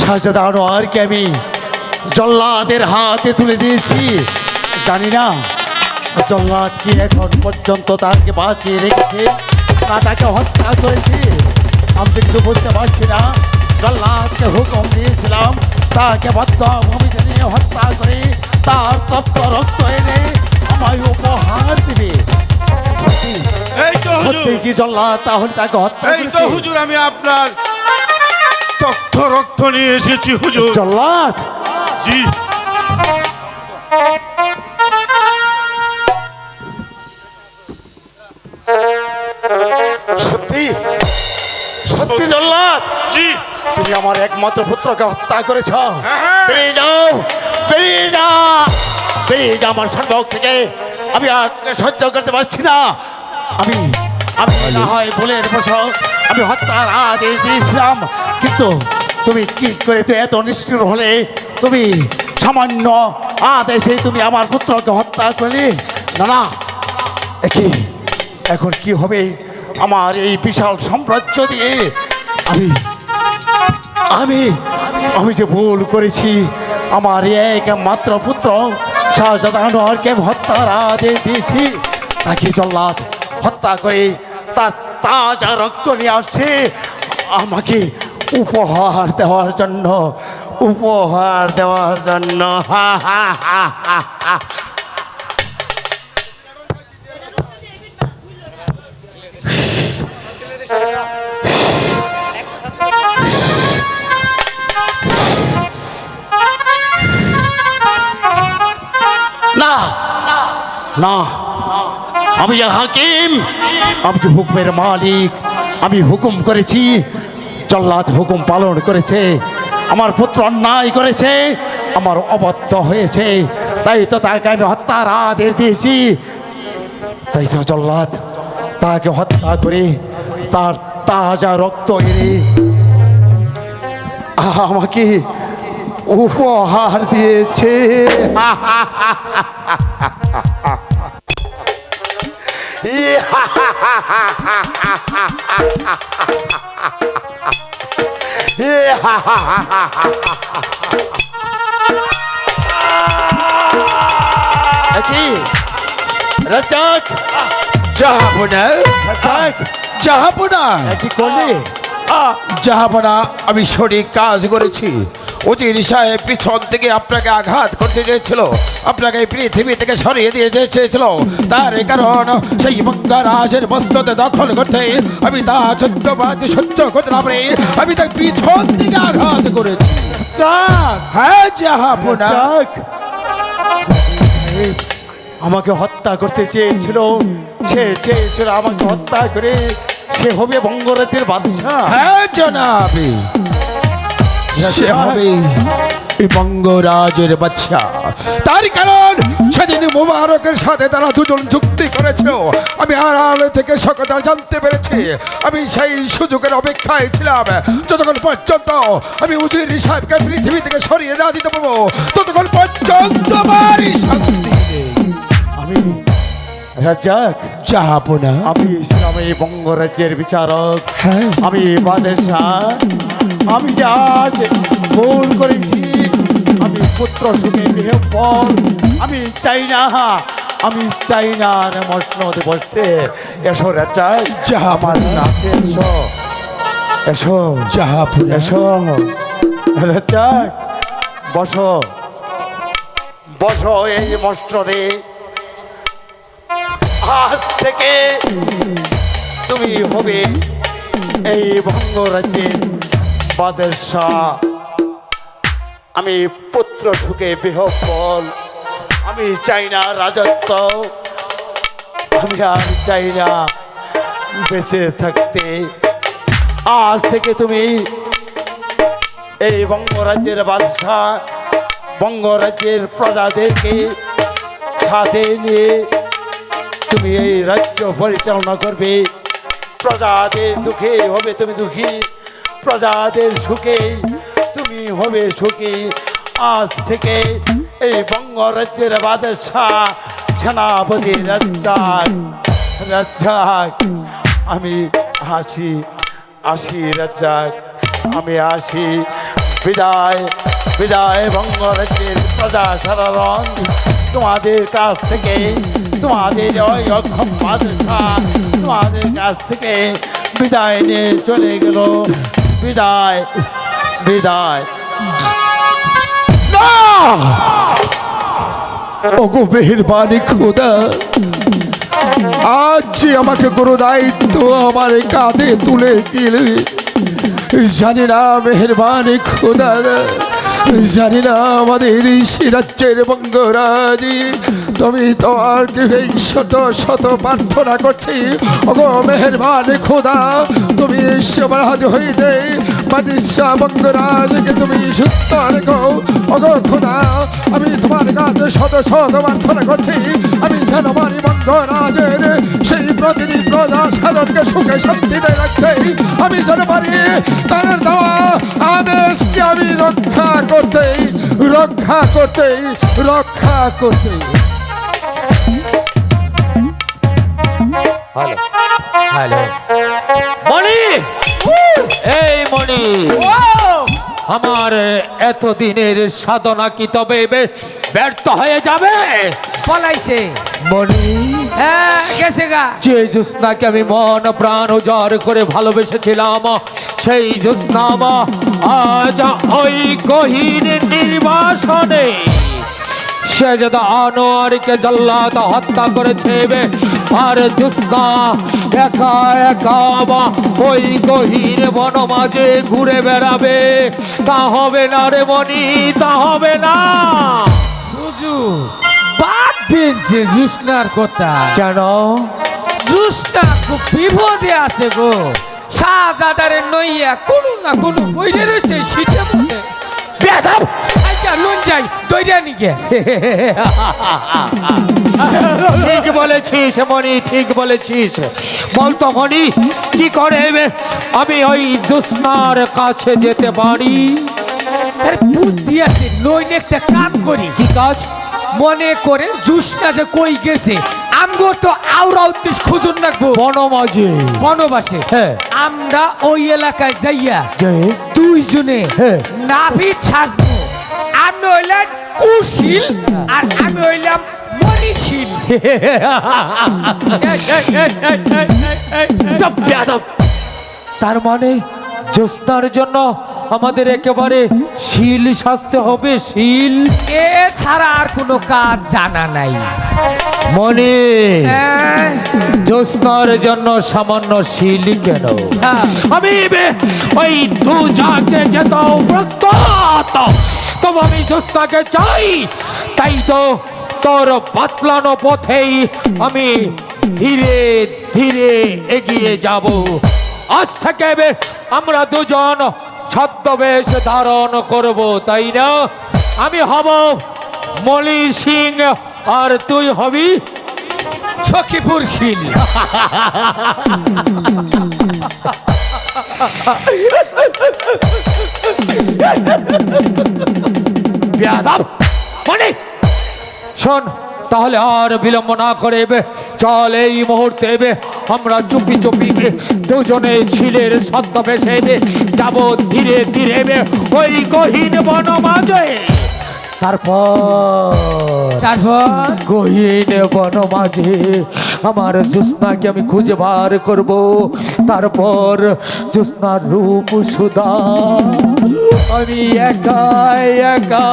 সাজদা আনোয়ারকে আমি? জল্লাদের হাতে তুলে দিয়েছি। জানি না। জল্লাদ কি এখন পর্যন্ত তাকে বাঁচিয়ে রেখেছে? না তাকে হত্যা করেছে। আমি কিন্তু বুঝতে পারছি না। জল্লাদকে হুকুম দিয়েছিলাম। তাকে বদ্ধ ভূমিতে নিয়ে হত্যা করে তার তপ্ত রক্ত এনে আমায় উপহার দিবে। সত্যি এই তো সত্যি হুজুর কি জল্লাদ তাহলে তাকে হত্যা এই তো হুজুর আমি আপনার তথ্য রক্ত নিয়ে এসেছি হুজুর। জল্লাদ। জি। সত্যি? সত্যি জল্লাদ? জি। তুমি আমার একমাত্র পুত্রকে হত্যা করেছ। হ্যাঁ। বেরিয়ে যাও বেরিয়ে যা। বেরিয়ে যা আমার সম্ভব থেকে। আমি আর সহ্য করতে পারছি না। আমি আমি না হয় ভুলের বসো আমি হত্যার আদেশ দিয়েছিলাম। কিন্তু তুমি কি করে তো এত নিষ্ঠুর হলে তুমি সামান্য আদেশে তুমি আমার পুত্রকে হত্যা করলে? না না। একই এখন কি হবে? আমার এই বিশাল সাম্রাজ্য দিয়ে আমি আমি আমি যে ভুল করেছি, আমার একমাত্র পুত্র শাহজাদা আনোয়ারকে আমি হত্যার আদেশ দিয়েছি, তাকে জল্লাদ হত্যা করে তার তাজা রক্ত নিয়ে আসছে, আমাকে উপহার দেওয়ার জন্য, উপহার দেওয়ার জন্য, হা হা হা হা হা। না না, আমি হাকিম আমি হুকুমের মালিক, আমি হুকুম করেছি জল্লাদ হুকুম পালন করেছে, আমার পুত্র অন্যায় করেছে, আমার অবদ্ধ হয়েছে। তাই তো তাকে আমি হত্যার আদেশ দিয়েছি। তাই তো জল্লাদ তাকে হত্যা করে তার তাজা রক্ত এনে আমাকে উপহার দিয়েছে। কি রাজাক জাহাপনা রচক জাহাপনা কি করলি জাহাপনা আমি শরীর কাজ করেছি। উজির সাহেব পিছন থেকে আপনাকে আঘাত করতে চেয়েছিল। আপনাকে এই পৃথিবী থেকে সরিয়ে দিয়ে চেয়েছিল। তার কারণ সেই মঙ্গরাজের বস্তুতে দখল করতে আমি তা চোদ্দবাদ সহ্য করতে না পারি আমি তাকে পিছন থেকে আঘাত করেছি। হ্যাঁ আমাকে হত্যা করতে চেয়েছিল। সে চেয়েছিল আমাকে হত্যা করে সে হবে বঙ্গরাজ্যের বাদশাহ। হ্যাঁ জনাবি। সে হবে বঙ্গরাজের বাচ্চা। তার কারণ সেদিন মুবারকের সাথে তারা দুজন চুক্তি করেছিল। আমি আড়াল থেকে সকলটা জানতে পেরেছি। আমি সেই সুযোগের অপেক্ষায় ছিলাম। যতক্ষণ পর্যন্ত আমি উজির সাহেবকে পৃথিবী থেকে সরিয়ে না দিতে পারব ততক্ষণ পর্যন্ত আমারই শান্তি নেই। আমি রাজাক যাহাপনা আমি বঙ্গরাজ্যের বিচারক। হ্যাঁ। আমি বাদশাহ। আমি যা আজ ভুল করেছি আমি পুত্র সুখে বিহে ফল আমি চাই না আমি চাই না রে মসনদে বসতে এসো রাজাক যাহা আমার নাচে এসো। এসো যাহাপনা এসো। রাজাক বসো। বসো এই মস্টরে আজ থেকে তুমি হবে এই বঙ্গরাজ্যের বাদশাহ। আমি পুত্র ঢুকে বিহফল আমি চাই না রাজত্ব। আমি আর চাই না বেঁচে থাকতে। আজ থেকে তুমি এই বঙ্গরাজ্যের বাদশাহ, বঙ্গরাজ্যের প্রজাদেরকে সাথে নিয়ে তুমি এই রাজ্য পরিচালনা করবে। প্রজাদের দুঃখে হবে তুমি দুঃখী। প্রজাদের সুখে, তুমি হবে সুখী। আজ থেকে এই বঙ্গরাজ্যের বাদশাহ সেনাপতি রাজ্জাক রাজ্জাক, আমি আসি আসি রাজ্জাক, আমি আসি। বিদায় বিদায় বঙ্গরাজ্যের প্রজা সাধারণ। তোমাদের কাছ থেকে, তোমাদের অক্ষম বাদশা তোমাদের কাছ থেকে বিদায় নিয়ে চলে গেল। বিদায় বিদায়। ওগো মেহরবানি খোদা, আজ যে আমাকে কোনো দায়িত্ব আমার কাঁধে তুলে দিলে, জানি না মেহরবানি খোদা। জানি না আমাদের সিরাজ্যের বঙ্গরাজি। তুমি তুমি তোমার গৃহে শত শত প্রার্থনা করছি। অগো মেহরবান খোদা, তুমি সবার হাত হইতে। বাদিশা বঙ্গরাজকে তুমি সুস্থ রেখো। ওগো খোদা, আমি তোমার কাছে শত শত প্রার্থনা করছি। আমি যেন আমার বঙ্গরাজের সেই প্রতিটি প্রজা সাধনকে সুখে শান্তিতে রাখতে আমি যেন পারি তার দেওয়া আদেশকে আমি রক্ষা করতে রক্ষা করতে রক্ষা করতে। হ্যালো মণি! এই মণি! আমার এতদিনের সাধনা কি তবে ব্যর্থ হয়ে যাবে? পলাইছে মনি হ্যাঁ গেছে গা। যে জ্যোৎস্নাকে আমি মন প্রাণ উজাড় করে ভালোবেসেছিলাম সেই জ্যোৎস্নাম আজ ওই গহীন নির্বাসনে সে যদি আনোয়ারকে জল্লাদ হত্যা করেছে আর জ্যোৎস্না একা একা বা ওই গহীন বন মাঝে ঘুরে বেড়াবে। তা হবে না রে মনি তা হবে না। বাদ জুসনার কথা। কেন? জুসনা খুব বিপদে আছে গো। শাহজাদারে নইয়া কোনো না কোনো বইরে রয়েছে শীতে আচ্ছা নুন যাই দইরা নিগে ঠিক বলেছিস মনি ঠিক বলেছিস। বলতো মনি কি করে আমি ওই জুসনার কাছে যেতে পারি। আরে বুদ্ধি আছে নইলে একটা কাম করি। কি কাজ? মনে করে জুসনা যে কই গেছে আমগো তো আউরা উদ্দেশ্য খুঁজুন রাখব বনমাঝে। বনবাসে। হ্যাঁ। আমরা ওই এলাকায় যাইয়া দুইজনে হ্যাঁ। নাভি ছাসবো আমি হইলাম কুশীল আর আমি হইলাম মরিশীল তার মানে জোস্তার জন্য আমাদের একেবারে শিল সাজতে হবে শিল। এ ছাড়া আর কোনো কাজ জানা নাই। মনে হ্যাঁ, জোস্তার জন্য সামান্য শিল কেন? হ্যাঁ। আমি ওই দু জাগে যেত প্রস্তুত আমি জোস্তাকে চাই। তাই তো তোর পাতলানো পথেই আমি ধীরে ধীরে এগিয়ে যাব। আজ থেকে আমরা দুজন ছদ্মবেশ ধারণ করব, তাই না? আমি হব মলি সিং, আর তুই হবি সখীপুর শিল শোন তাহলে আর বিলম্ব না করে এবে চল এই মুহূর্তে এবে আমরা চুপি চুপি দুজনে ছিলের ছদ্মবেশে এবে যাব ধীরে ধীরে এবে ওই গহীন বন মাঝে তারপর তারপর? গহীন বন মাঝে আমার জ্যোৎস্নাকে আমি খুঁজে বার করব। তারপর জ্যোৎস্নার রূপ সুদা। আমি একা একা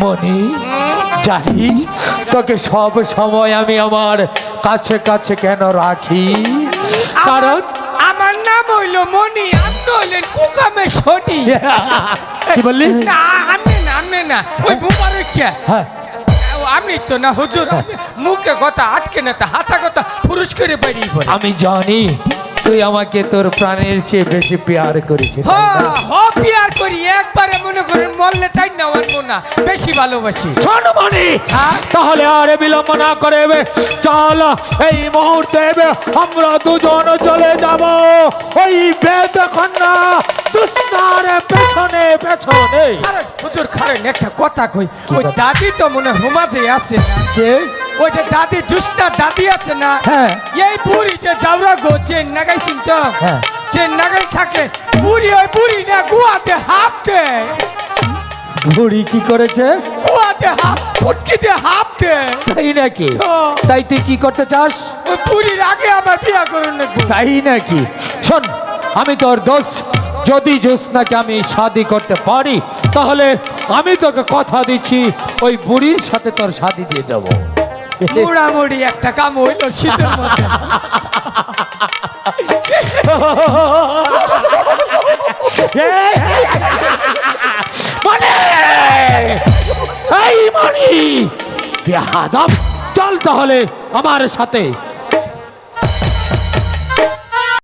মনি জানিস তোকে সব সময় আমি আমার কাছে কাছে কেন রাখি? কারণ আমার নাম হইল মনি আপনি হইলেন কুকামে শনি কি বললি? না আমি না আমি না ওই মুবারক কে হ্যাঁ আমি তো না হুজুর মুখে কথা আটকে না তা হাসা কথা পুরুষ করে বেরিয়ে আমি জানি তুই আমাকে তোর প্রাণের চেয়ে বেশি পেয়ার করেছিস হ্যাঁ পিয়ার হ করি। একবারে মনে করে মরলে তাই না আমার না। বেশি ভালোবাসি। শোন মনি হ্যাঁ? তাহলে আর বিলম্ব না করে চল এই মুহূর্তে এবে আমরা দুজন চলে যাব। ওই বেদ খন্না জুসনার পেছনে পেছনে। আরে হুজুর খারেন একটা কথা কই। ওই দাদি তো মনে হোমাজে আছে কে? ওই যে দাদি জুসনা দাদি আছে না? হ্যাঁ। এই বুড়ি যে যাওরা গো নাগাইছিন তো হ্যাঁ। নাগাই থাকে বুড়ি ওই বুড়ি না গুয়াতে হাফ বুড়ি কি করেছে? গুয়াতে হাফ ফুটকিতে হাফ দেয়। তাই নাকি। তাই তুই কি করতে চাস? ওই বুড়ির আগে আমার বিয়া করে নেব। তাই নাকি? শোন আমি তোর দোষ যদি জ্যোৎস্নাকে আমি শাদি করতে পারি তাহলে আমি তোকে কথা দিচ্ছি ওই বুড়ির সাথে তোর শাদি দিয়ে দেবো। মুড়ামুড়ি একটা কাম হইল শীতের মধ্যে। মানে? এই চল তাহলে আমার সাথে।